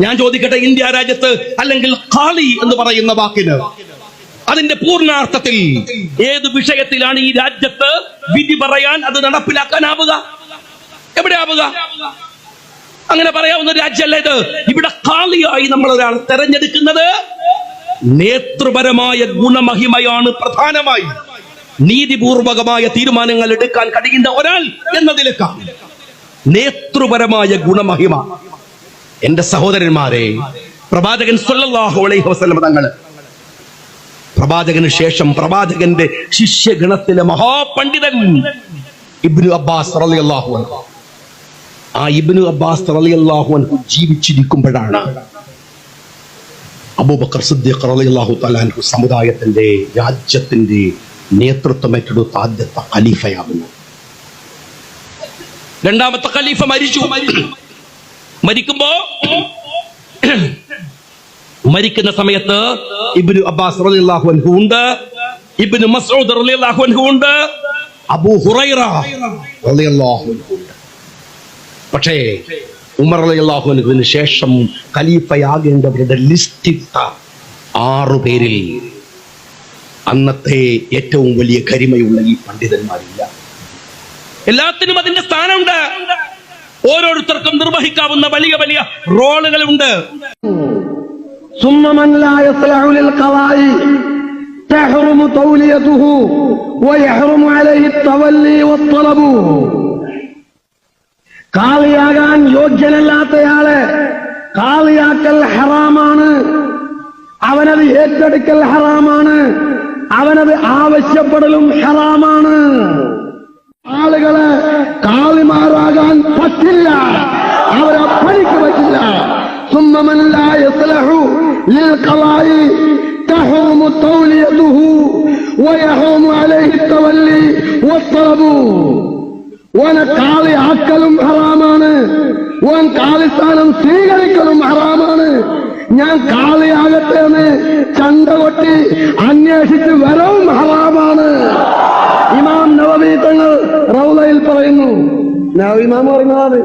ഞാൻ ചോദിക്കട്ടെ ഇന്ത്യ രാജ്യത്ത് അല്ലെങ്കിൽ ഖാളി എന്ന് പറയുന്ന വാക്കിന്? അതിന്റെ പൂർണാർത്ഥത്തിൽ ഏത് വിഷയത്തിലാണ് ഈ രാജ്യത്ത് വിധി പറയാൻ അത് നടപ്പിലാക്കാനാവുക? എവിടെ ആവുക? അങ്ങനെ പറയാവുന്ന രാജ്യമല്ല ഇത്? ഇവിടെ ഖാളിയായി നമ്മൾ ഒരാൾ തെരഞ്ഞെടുക്കുന്നത് നേതൃപരമായ ഗുണമഹിമയാണ് പ്രധാനമായി. നീതിപൂർവകമായ തീരുമാനങ്ങൾ എടുക്കാൻ കഴിയുന്ന ഒരാൾ എന്നതിലേക്കാണ് നേതൃപരമായ ഗുണമഹിമ. എന്റെ സഹോദരന്മാരെ പ്രവാചകൻ അലൈഹി വസല്ലം തങ്ങൾ പ്രവാചകന് ശേഷം പ്രവാചകന്റെ ശിഷ്യഗണത്തിലെ മഹാപണ്ഡിതൻ ഇബ്നു അബ്ബാസ് റളിയല്ലാഹു അൻഹു. ആ ഇബ്നു അബ്ബാസ് റളിയല്ലാഹു അൻഹു ജീവിച്ചിരിക്കുമ്പോഴാണ് അബൂബക്കർ സിദ്ദീഖ് റളിയല്ലാഹു സമുദായത്തിന്റെ രാജ്യത്തിന്റെ നേതൃത്വം ഏറ്റെടുത്ത ആദ്യത്തെ ഖലീഫയാകുന്നു രണ്ടാമത്തെ ഖലീഫ മരിച്ചു. മരിക്കുമ്പോ മരിക്കുന്ന സമയത്ത് ഇബ്നു അബ്ബാസ് റളിയല്ലാഹു അൻഹു ഉണ്ട്. ഇബ്നു മസ്ഊദ് റളിയല്ലാഹു അൻഹു ഉണ്ട്. അബൂ ഹുറൈറ റളിയല്ലാഹു പക്ഷേ ഉമർ റളിയല്ലാഹു അൻഹുവിന് ശേഷം ഖലീഫയാകേണ്ടവരുടെ ലിസ്റ്റ് ഇട്ട ആറു പേരിൽ അന്നത്തെ ഏറ്റവും വലിയ കരിമയുള്ള ഈ പണ്ഡിതന്മാരില്ല. എല്ലാത്തിനും അതിന്റെ സ്ഥാനമുണ്ട്. ഓരോരുത്തർക്കും നിർവഹിക്കാവുന്ന വലിയ വലിയ റോളുകളുണ്ട് ثم من لا يصلح للقضاء تحرم توليته ويحرم عليه التولي والطلب കാളിയാകാൻ യോഗ്യനല്ലാത്തയാളെ കാളിയാക്കൽ ഹറാമാണ് അവനത് ഏറ്റെടുക്കൽ ഹറാമാണ് അവനത് ആവശ്യപ്പെടലും ഹറാമാണ് ആളുകളെ من لا يصلح للقضاء تحرم توليته ويحرم عليه التولي والطلب ഓനെ കാളി ആക്കലും ഹറാമാണ് ഓൻ കാളിസ്ഥാനം സ്വീകരിക്കലും ഹറാമാണ് ഞാൻ കാളിയാകട്ടെ എന്ന് ചണ്ട കൊട്ടി അന്വേഷിച്ച് വരവും ഹറാമാണ് ഇമാം നവമി തങ്ങൾ റൗലയിൽ പറയുന്നു നവ ഇമാം പറയുന്നതാണ്